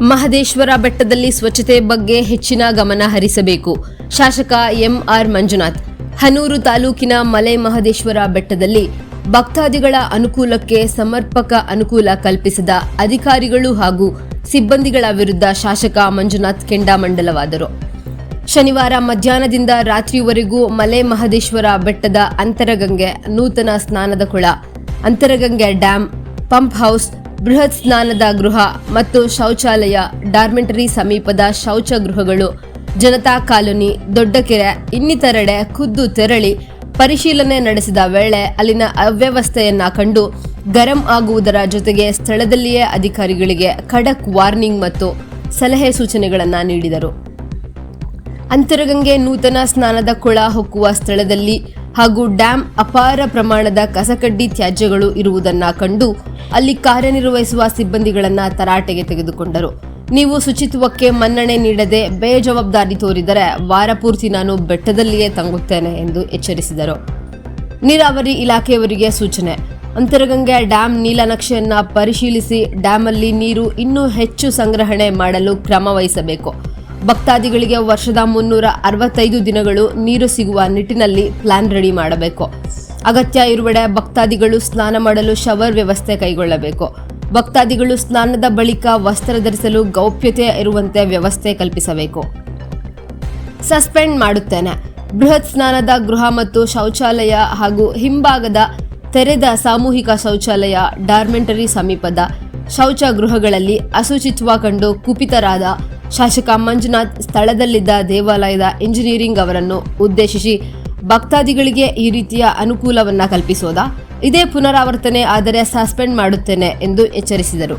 ಮಹದೇಶ್ವರ ಬೆಟ್ಟದಲ್ಲಿ ಸ್ವಚ್ಛತೆ ಬಗ್ಗೆ ಹೆಚ್ಚಿನ ಗಮನ ಹರಿಸಬೇಕು. ಶಾಸಕ ಎಂಆರ್ ಮಂಜುನಾಥ್, ಹನೂರು ತಾಲೂಕಿನ ಮಲೆ ಮಹದೇಶ್ವರ ಬೆಟ್ಟದಲ್ಲಿ ಭಕ್ತಾದಿಗಳ ಅನುಕೂಲಕ್ಕೆ ಸಮರ್ಪಕ ಅನುಕೂಲ ಕಲ್ಪಿಸದ ಅಧಿಕಾರಿಗಳು ಹಾಗೂ ಸಿಬ್ಬಂದಿಗಳ ವಿರುದ್ಧ ಶಾಸಕ ಮಂಜುನಾಥ್ ಕೆಂಡಾಮಂಡಲವಾದರು. ಶನಿವಾರ ಮಧ್ಯಾಹ್ನದಿಂದ ರಾತ್ರಿವರೆಗೂ ಮಲೆ ಮಹದೇಶ್ವರ ಬೆಟ್ಟದ ಅಂತರಗಂಗೆ ನೂತನ ಸ್ನಾನದ ಕೊಳ, ಅಂತರಗಂಗೆ ಡ್ಯಾಂ, ಪಂಪ್ ಹೌಸ್ ಬೃಹತ್ ಸ್ನಾನದ ಗೃಹ ಮತ್ತು ಶೌಚಾಲಯ, ಡಾರ್ಮೆಂಟರಿ ಸಮೀಪದ ಶೌಚ ಗೃಹಗಳು ಜನತಾ ಕಾಲೋನಿ, ದೊಡ್ಡಕೆರೆ, ಇನ್ನಿತರೆಡೆ ಖುದ್ದು ತೆರಳಿ ಪರಿಶೀಲನೆ ನಡೆಸಿದ ವೇಳೆ ಅಲ್ಲಿನ ಅವ್ಯವಸ್ಥೆಯನ್ನ ಕಂಡು ಗರಂ ಆಗುವುದರ ಜೊತೆಗೆ ಸ್ಥಳದಲ್ಲಿಯೇ ಅಧಿಕಾರಿಗಳಿಗೆ ಖಡಕ್ ವಾರ್ನಿಂಗ್ ಮತ್ತು ಸಲಹೆ ಸೂಚನೆಗಳನ್ನು ನೀಡಿದರು. ಅಂತರಗಂಗೆ ನೂತನ ಸ್ನಾನದ ಕೊಳ ಹೊಕ್ಕುವ ಸ್ಥಳದಲ್ಲಿ ಹಾಗೂ ಡ್ಯಾಂ ಅಪಾರ ಪ್ರಮಾಣದ ಕಸಕಡ್ಡಿ ತ್ಯಾಜ್ಯಗಳು ಇರುವುದನ್ನ ಕಂಡು ಅಲ್ಲಿ ಕಾರ್ಯನಿರ್ವಹಿಸುವ ಸಿಬ್ಬಂದಿಗಳನ್ನ ತರಾಟೆಗೆ ತೆಗೆದುಕೊಂಡರು. ನೀವು ಶುಚಿತ್ವಕ್ಕೆ ಮನ್ನಣೆ ನೀಡದೆ ಬೇಜವಾಬ್ದಾರಿ ತೋರಿದರೆ ವಾರ ಪೂರ್ತಿ ನಾನು ಬೆಟ್ಟದಲ್ಲಿಯೇ ತಂಗುತ್ತೇನೆ ಎಂದು ಎಚ್ಚರಿಸಿದರು. ನೀರಾವರಿ ಇಲಾಖೆಯವರಿಗೆ ಸೂಚನೆ. ಅಂತರಗಂಗೆ ಡ್ಯಾಂ ನೀಲನಕ್ಷೆಯನ್ನು ಪರಿಶೀಲಿಸಿ ಡ್ಯಾಮಲ್ಲಿ ನೀರು ಇನ್ನೂ ಹೆಚ್ಚು ಸಂಗ್ರಹಣೆ ಮಾಡಲು ಕ್ರಮ ವಹಿಸಬೇಕು. ಭಕ್ತಾದಿಗಳಿಗೆ ವರ್ಷದ ಮುನ್ನೂರ ಅರವತ್ತೈದು ದಿನಗಳು ನೀರು ಸಿಗುವ ನಿಟ್ಟಿನಲ್ಲಿ ಪ್ಲಾನ್ ರೆಡಿ ಮಾಡಬೇಕು. ಅಗತ್ಯ ಇರುವೆಡೆ ಭಕ್ತಾದಿಗಳು ಸ್ನಾನ ಮಾಡಲು ಶವರ್ ವ್ಯವಸ್ಥೆ ಕೈಗೊಳ್ಳಬೇಕು. ಭಕ್ತಾದಿಗಳು ಸ್ನಾನದ ಬಳಿಕ ವಸ್ತ್ರ ಧರಿಸಲು ಗೌಪ್ಯತೆ ಇರುವಂತೆ ವ್ಯವಸ್ಥೆ ಕಲ್ಪಿಸಬೇಕು. ಸಸ್ಪೆಂಡ್ ಮಾಡುತ್ತೇನೆ. ಬೃಹತ್ ಸ್ನಾನದ ಗೃಹ ಮತ್ತು ಶೌಚಾಲಯ ಹಾಗೂ ಹಿಂಭಾಗದ ತೆರೆದ ಸಾಮೂಹಿಕ ಶೌಚಾಲಯ, ಡಾರ್ಮೆಂಟರಿ ಸಮೀಪದ ಶೌಚ ಗೃಹಗಳಲ್ಲಿ ಅಸುಚಿತ್ವ ಕಂಡು ಕುಪಿತರಾದ ಶಾಸಕ ಮಂಜುನಾಥ್ ಸ್ಥಳದಲ್ಲಿದ್ದ ದೇವಾಲಯದ ಇಂಜಿನಿಯರಿಂಗ್ ಅವರನ್ನು ಉದ್ದೇಶಿಸಿ ಭಕ್ತಾದಿಗಳಿಗೆ ಈ ರೀತಿಯ ಅನುಕೂಲವನ್ನ ಕಲ್ಪಿಸೋದಾ? ಇದೇ ಪುನರಾವರ್ತನೆ, ಆದರೆ ಸಸ್ಪೆಂಡ್ ಮಾಡುತ್ತೇನೆ ಎಂದು ಎಚ್ಚರಿಸಿದರು.